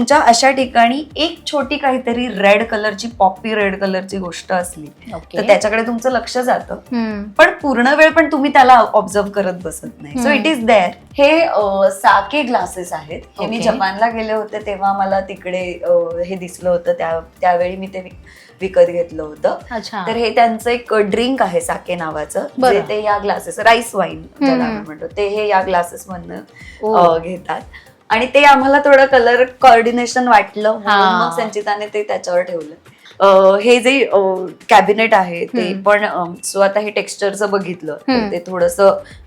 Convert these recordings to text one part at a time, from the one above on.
तुमच्या अशा ठिकाणी एक छोटी काहीतरी रेड कलरची पॉपी रेड कलरची गोष्ट असली तर त्याच्याकडे तुमचं लक्ष जातं. पण पूर्ण वेळ पण तुम्ही त्याला ऑब्झर्व करत बसत नाही सो. इट इज देअर हे साके ग्लासेस आहेत हे मी. जपानला गेले होते तेव्हा मला तिकडे हे दिसलं होतं त्या त्यावेळी मी ते विक- विकत घेतलं होतं तर हे त्यांचं एक ड्रिंक आहे साके नावाचं. जे ते या ग्लासेस राईस वाईन म्हणतो ते हे या ग्लासेस. मधनं घेतात आणि ते आम्हाला थोडं कलर कॉर्डिनेशन वाटलं म्हणून. मग संचिताने ते त्याच्यावर ठेवलं हे जे कॅबिनेट आहे ते. पण सो आता हे टेक्स्चरचं बघितलं. ते थोडस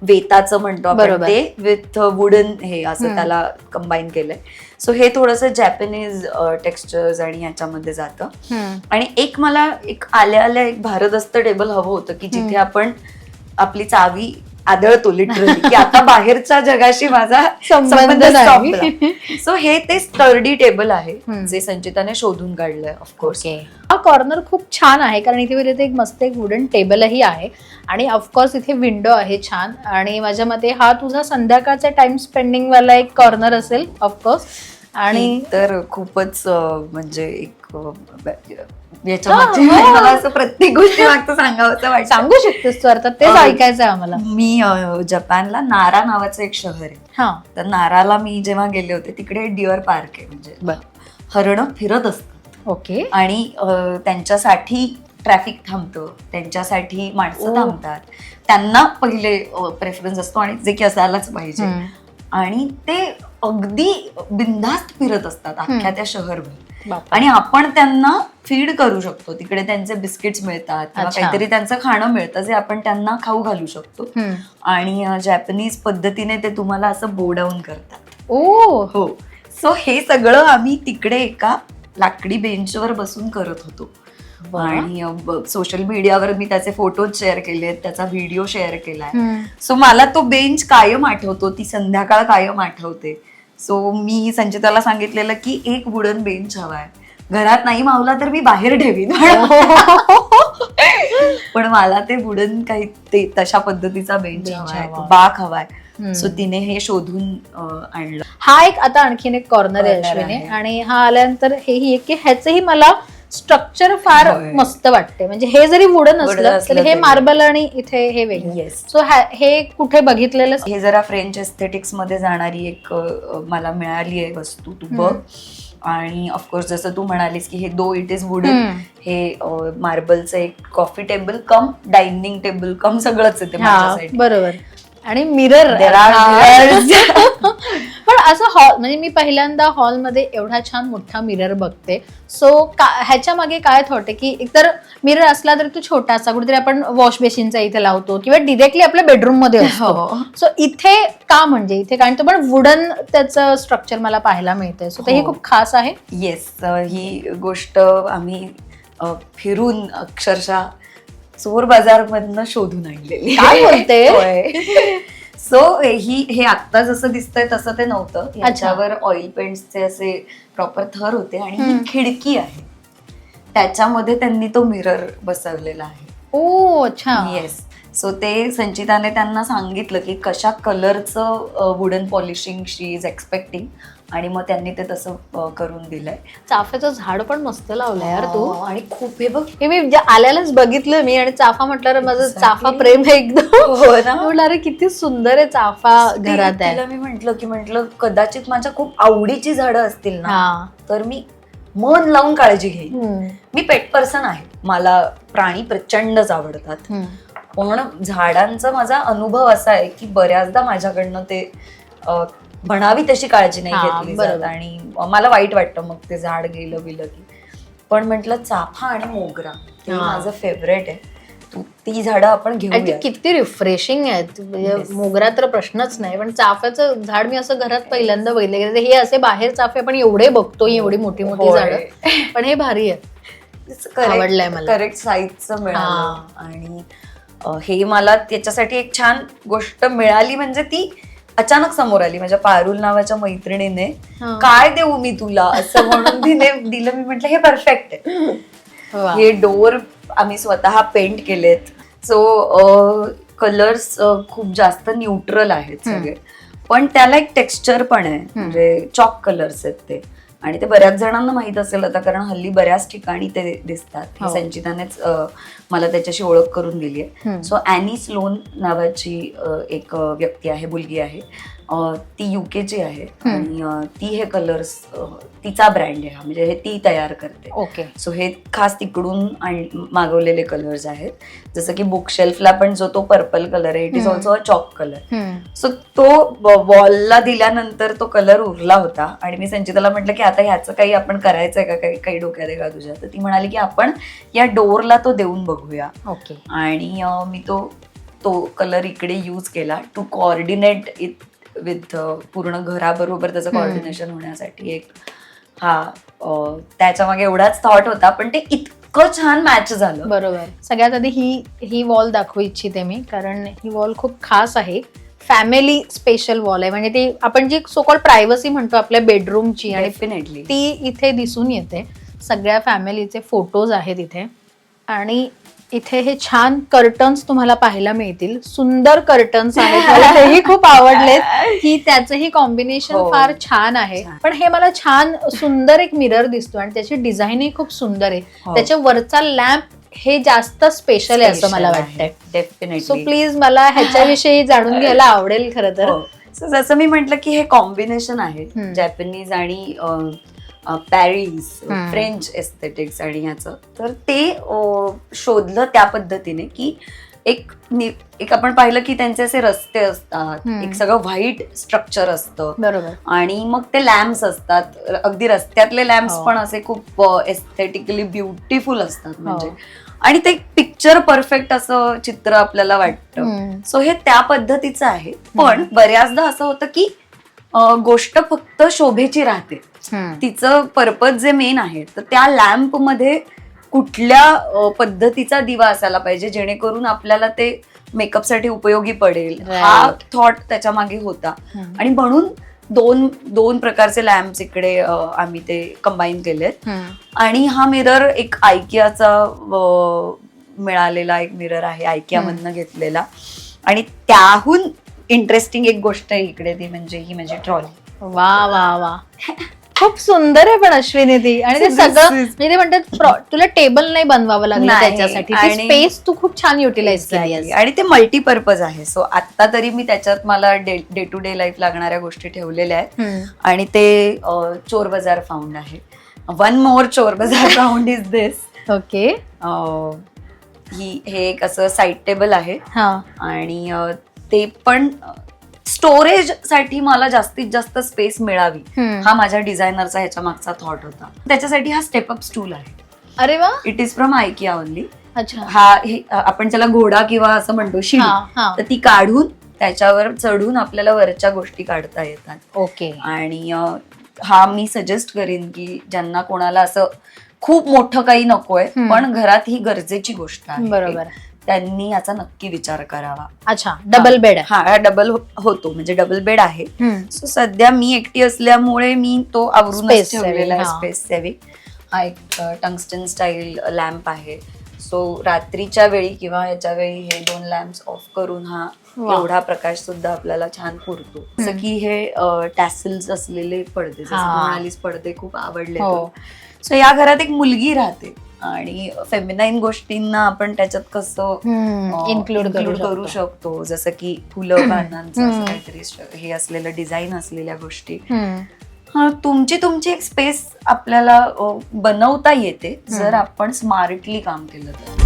वेताचं म्हणतो आपण. ते विथ वुडन हे असं. त्याला कंबाईन केलंय सो हे थोडस जॅपनीज टेक्स्चर्स आणि ह्याच्यामध्ये जातं. आणि एक मला एक आल्या आल्या एक भारदस्त टेबल हवं होतं की जिथे. आपण आपली चावी आदळतो लिटरली की आता बाहेरच्या जगाशी माझा संबंध सो हे ते स्टर्डी टेबल आहे. जे संचिताने शोधून काढलंय ऑफकोर्स हा कॉर्नर खूप छान आहे कारण इथे इथे एक मस्त एक वुडन टेबलही आहे. आणि ऑफकोर्स इथे विंडो आहे छान. आणि माझ्या मते हा तुझा संध्याकाळचा टाइम स्पेंडिंग वाला एक कॉर्नर असेल ऑफकोर्स आणि तर खूपच म्हणजे एक याच्या हा. मला असं प्रत्येक गोष्टी मागचं सांगावं वाटतं. सांगू शकतेस तू अर्थात तेच ऐकायचं आहे आम्हाला. मी जपानला नारा नावाचं एक शहर आहे. हा. तर नाराला मी जेव्हा गेले होते तिकडे डिअर पार्क आहे म्हणजे हरणं फिरत असतात ओके. आणि त्यांच्यासाठी ट्रॅफिक थांबतं त्यांच्यासाठी माणसं. थांबतात. त्यांना पहिले प्रेफरन्स असतो आणि जे की असायलाच पाहिजे. आणि ते अगदी बिनधास्त फिरत असतात अख्ख्या. त्या शहरभर. आणि आपण त्यांना फीड करू शकतो तिकडे त्यांचे बिस्किट्स मिळतात किंवा. काहीतरी त्यांचं खाणं मिळतं जे आपण त्यांना खाऊ घालू शकतो. आणि जॅपनीज पद्धतीने ते तुम्हाला असं बो डाऊन करतात ओ हो सो हे सगळं आम्ही तिकडे एका लाकडी बेंचवर बसून करत होतो. आणि सोशल मीडियावर मी त्याचे फोटो शेअर केले त्याचा व्हिडिओ शेअर केलाय. सो मला तो बेंच कायम आठवतो ती संध्याकाळ कायम आठवते सो मी संचिताला सांगितलेलं की एक वुडन बेंच हवाय घरात नाही मावला तर मी बाहेर ठेवीन. पण मला ते वुडन काही ते तशा पद्धतीचा बेंच हवाय हवा. बाक हवाय. सो तिने हे शोधून आणलं. हा एक आता आणखीन एक कॉर्नर आहे अश्विनी. आहे. आणि हा आल्यानंतर हेही एक की ह्याचंही मला स्ट्रक्चर फार होय. मस्त वाटते. म्हणजे हे जरी वुडन Wooden असलं असलं तरी हे तरी. मार्बल आणि इथे हे वेगळं. येस सो हे कुठे बघितलेलं हे जरा फ्रेंच एस्थेटिक्समध्ये जाणारी एक अ, मला मिळाली आहे वस्तू तू बघ. आणि ऑफकोर्स जसं तू म्हणालीस की हे दो इट इज वुडन हम्म. हे मार्बलचं एक coffee table cum dining table cum सगळंच आहे ते हा माझ्यासाठी. बरोबर. आणि मिरर There are mirrors. पण असं हॉल म्हणजे मी पहिल्यांदा हॉलमध्ये एवढा छान मोठा मिरर बघते. सो ह्याच्या मागे काय थॉट आहे की एकतर मिरर असला तरी तो छोटासा कुठेतरी आपण वॉश बेसिनचा इथे लावतो किंवा डिरेक्टली आपल्या बेडरूममध्ये असतो. हो. सो इथे का म्हणजे? इथे कारण तो पण वुडन त्याचं स्ट्रक्चर मला पाहायला मिळतंय. सो ते हो. खूप खास आहे. येस ही गोष्ट आम्ही फिरून अक्षरशः चोर बाजार मधनं शोधून आणलेली. काय बोलते? सो ही हे आत्ता जसं दिसतंय तसं ते नव्हतं. याच्यावर ऑइल पेंट्सचे असे प्रॉपर थर होते आणि ही. खिडकी आहे. त्याच्यामध्ये त्यांनी तो मिरर बसवलेला आहे. ओ अच्छा. येस सो ते संचिताने त्यांना सांगितलं की कशा कलरचं wooden polishing she is expecting आणि मग त्यांनी ते तसं करून दिलंय. चाफ्याचं झाड पण मस्त लावलं यार तू. हो, आणि खूप हे बघ. हे मी जे आल्यालाच बघितलं मी आणि चाफा म्हटलं माझं. चाफा प्रेम आहे एकदम. हो ना. म्हटलं अरे किती सुंदर आहे चाफा घरात आहे. मी म्हंटल की म्हंटल कदाचित माझ्या खूप आवडीची झाडं असतील ना हा. तर मी मन लावून काळजी घेईन. मी पेट पर्सन आहे. मला प्राणी प्रचंडच आवडतात. पण झाडांचा माझा अनुभव असा आहे की बऱ्याचदा माझ्याकडनं ते म्हणावी तशी काळजी नाही घेतली जात. आणि मला वाईट वाटतं मग ते झाड गेलं बिलं की पण म्हंटल चाफा आणि मोगरा. माझं फेवरेट आहे तू- झाडं आपण घेऊया किती रिफ्रेशिंग आहेत म्हणजे. मोगरा तर प्रश्नच नाही पण चाफ्याचं झाड मी असं घरात पहिल्यांदा बघितलं हे असे बाहेर चाफे आपण एवढे बघतो एवढी मोठी मोठी. झाडं पण हे भारी आहे आवडलंय मला. करेक्ट साईजचं मिळालं. आणि हे मला त्याच्यासाठी एक छान गोष्ट मिळाली म्हणजे ती अचानक समोर आली माझ्या पारुल नावाच्या मैत्रिणीने. काय देऊ मी तुला? असं म्हणून तिने दिलं. मी म्हटलं हे परफेक्ट आहे. हे डोअर आम्ही स्वतः पेंट केलेत. सो कलर्स खूप जास्त न्यूट्रल आहेत. सगळे. पण त्याला एक टेक्स्चर पण आहे. म्हणजे चॉक कलर्स आहेत ते. आणि ते बऱ्याच जणांना माहीत असेल आता कारण हल्ली बऱ्याच ठिकाणी ते दिसतात हे. संचितानेच मला त्याच्याशी ओळख करून दिली आहे. सो अॅनी स्लोन नावाची एक व्यक्ती आहे मुलगी आहे ती युकेची आहे. आणि ती हे कलर्स तिचा ब्रँड आहे हा. म्हणजे हे ती तयार करते. ओके सो हे खास तिकडून मागवलेले कलर्स आहेत. जसं की बुक शेल्फला पण जो तो पर्पल कलर आहे it is. Also a chalk colour. So तो वॉलला दिल्यानंतर तो कलर उरला होता. आणि मी संचिताला म्हटलं की आता ह्याचं काही आपण करायचंय का? काही काही डोक्यात आहे का तुझ्या? तर ती म्हणाली की आपण या डोअरला तो देऊन बघूया. ओके आणि मी तो तो कलर इकडे यूज केला टू कॉर्डिनेट इट विथ पूर्ण घराबरोबर त्याचं. कॉर्डिनेशन होण्यासाठी एक हा त्याच्यामागे एवढाच थॉट होता पण ते इतकं छान मॅच झालं. बरोबर. सगळ्यात आधी ही ही वॉल दाखवू इच्छिते मी कारण ही वॉल खूप खास आहे. फॅमिली स्पेशल वॉल आहे. म्हणजे ती आपण जी सोकॉल प्रायव्हसी म्हणतो आपल्या बेडरूमची आणि डेफिनेटली ती इथे दिसून येते. सगळ्या फॅमिलीचे फोटोज आहेत इथे. आणि इथे हे छान कर्टन्स तुम्हाला पाहायला मिळतील. सुंदर कर्टन्स आहेत. मला तेही खूप आवडलेत. की त्याचंही कॉम्बिनेशन हो. फार छान आहे. छान. पण हे मला छान सुंदर एक मिरर दिसतो आणि त्याची डिझाईनही खूप सुंदर आहे. हो. त्याच्या वरचा लॅम्प हे जास्त स्पेशल आहे असं मला वाटतंय. सो डेफिनेटली प्लीज मला ह्याच्याविषयी जाणून घ्यायला आवडेल खरं तर. सो जसं मी म्हंटल की हे कॉम्बिनेशन आहे हम्म. जॅपनीज आणि पॅरिस. फ्रेंच एस्थेटिक्स आणि ह्याचं तर ते शोधलं त्या पद्धतीने की एक एक आपण पाहिलं की त्यांचे असे रस्ते असतात. एक सगळं व्हाईट स्ट्रक्चर असतं बरोबर आणि मग ते लॅम्प्स असतात अगदी रस्त्यातले लॅम्प्स हो. पण असे खूप एस्थेटिकली ब्युटिफुल असतात म्हणजे हो. आणि ते पिक्चर परफेक्ट असं चित्र आपल्याला वाटतं. सो हे त्या पद्धतीचं आहे पण बऱ्याचदा असं होतं की गोष्ट फक्त शोभेची राहते. तिचं पर्पज जे मेन आहे तर त्या लॅम्पमध्ये कुठल्या पद्धतीचा दिवा असायला पाहिजे जेणेकरून आपल्याला ते मेकअपसाठी उपयोगी पडेल हा. थॉट त्याच्यामागे होता. आणि म्हणून दोन दोन प्रकारचे लॅम्प्स इकडे आम्ही ते कंबाईन केलेत. आणि हा मिरर एक आयकियाचा मिळालेला एक मिरर आहे आयकिया मधनं घेतलेला आणि त्याहून इंटरेस्टिंग एक गोष्ट आहे इकडे ती म्हणजे ही म्हणजे ट्रॉली वा वा वा. खूप सुंदर आहे पण अश्विनी ती. आणि ते सगळं is- म्हणजे ते म्हणतात pro- तुला टेबल नाही बनवावं लागलं नाही, त्याच्यासाठी. आणि- स्पेस तू खूप छान युटिलाइज केली आहेस. आणि ते मल्टीपर्पज आहे. सो आता तरी मी त्याच्यात मला डे टू डे लाईफ लागणाऱ्या गोष्टी ठेवलेल्या आहेत. हम्म. आणि ते अं, चोर बाजार फाउंड आहे. One more Chor Bazaar found is this okay. ही हे एक असं साईड टेबल आहे. हा. आणि अ, ते पण स्टोरेजसाठी मला जास्तीत जास्त स्पेस मिळावी. हा माझ्या डिझायनरचा ह्याच्या मागचा थॉट होता. त्याच्यासाठी हा स्टेपअप स्टूल आहे. अरे वा. It is from IKEA only अच्छा. हा आपण त्याला घोडा किंवा असं म्हणतो शिडी तर ती काढून त्याच्यावर चढून आपल्याला वरच्या गोष्टी काढता येतात. ओके. आणि हा मी सजेस्ट करीन की ज्यांना कोणाला असं खूप मोठं काही नकोय. पण घरात ही गरजेची गोष्ट आहे. बरोबर. त्यांनी याचा नक्की विचार करावा अच्छा डबल बेड आहे हा हा डबल होतो म्हणजे डबल बेड आहे. सो सध्या मी एकटी असल्यामुळे मी तो आवरून ठेवलेला हा. स्पेस सेविंग हा एक टंगस्टन स्टाईल लॅम्प आहे सो रात्रीच्या वेळी किंवा याच्या वेळी हे दोन लॅम्प ऑफ करून हा. एवढा प्रकाश सुद्धा आपल्याला छान पुरतो जसं की हे टॅसल्स असलेले पडदे हा. म्हणालीस पडदे खूप आवडले हो. सो या घरात एक मुलगी राहते आणि फेमिनाईन गोष्टींना आपण त्याच्यात कसं. इन्क्लूड इन्क्लूड करू शकतो जसं की फुलं पानांचं. काहीतरी हे असलेलं डिझाईन असलेल्या गोष्टी. हा तुमची तुमची एक स्पेस आपल्याला बनवता येते जर आपण स्मार्टली काम केलं तर